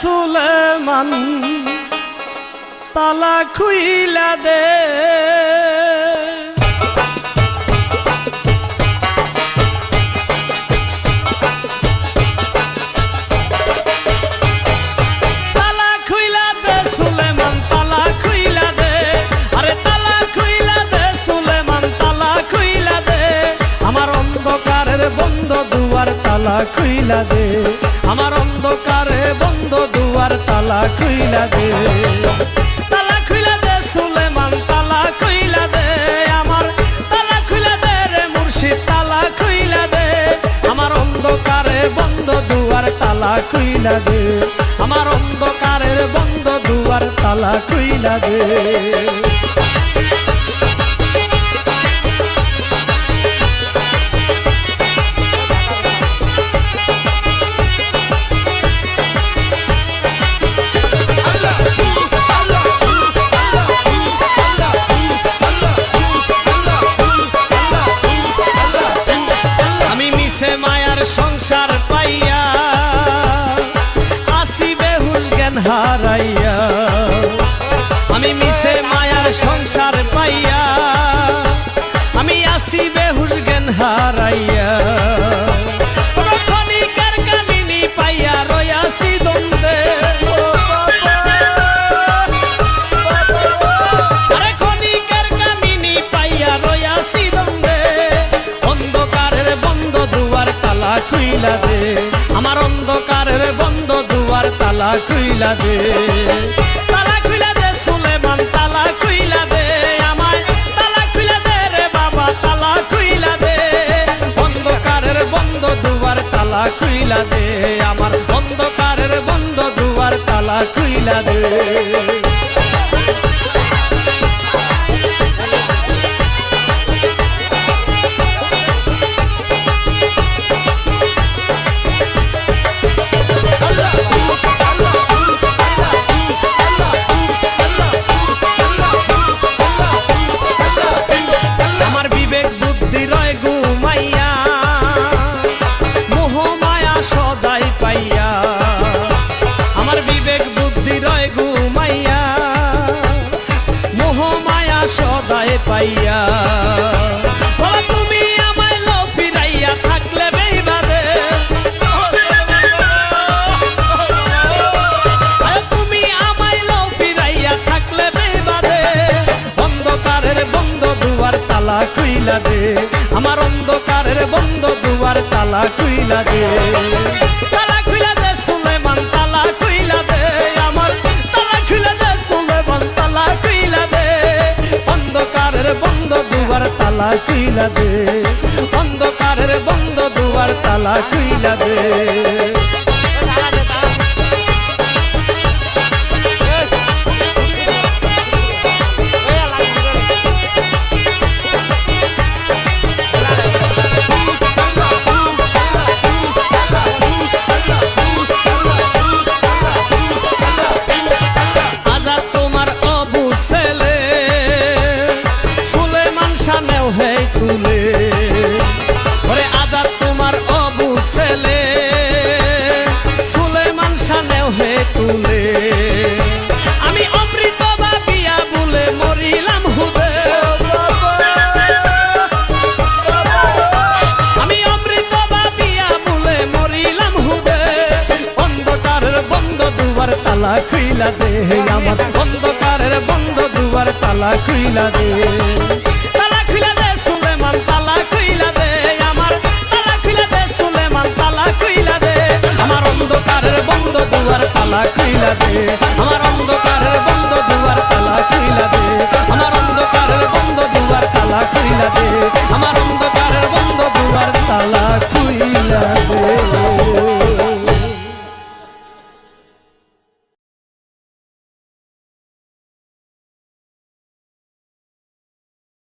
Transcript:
সুলেমান তালা খুইলা দে। তালা খুইলা দে আমার অন্ধকারে বন্ধ দুয়ার তালা খুইলা দে। তালা খুইলা দে, সুলেমান, তালা খুইলা দে, আমার তালা খুইলা দে রে মুর্শিদ, তালা খুইলা দে। আমার অন্ধকারে বন্ধ দুয়ার, তালা খুইলা দে। আমার অন্ধকারের বন্ধ দুয়ার, তালা খুইলা দে। হারাইয়া। আমি মিশে মায়ার সংসার পাইয়া, আমি আসি বেহুশ জ্ঞান হারাইয়া। খুইলা দে। আমার অন্ধকারের তালা খুইলা দে। তালা খুইলা দে, সুলেমান, তালা খুইলা দে আমায়। তালা খুইলা দে রে বাবা, তালা খুইলা দে। অন্ধকারের বন্ধ দুয়ার তালা খুইলা দে। আমার অন্ধকারের বন্ধ দুয়ার তালা খুইলা দে। সদাই পাইয়া তুমি আমায় লো ফিরাইয়া থাকলে বেইবাদে তুমি আমায় লো ফিরাইয়া বন্ধ দুয়ার তালা খুইলা দে। আমার অন্ধকারের বন্ধ দুয়ার তালা খুইলা দে। খুইলা দে। অন্ধকারের বন্ধ দুয়ার তালা খুইলা দে। খুইলা দে আমার অন্ধকারের বন্ধ দুয়ার তালা খুইলা দে। তালা খুইলা দে সুলেমান তালা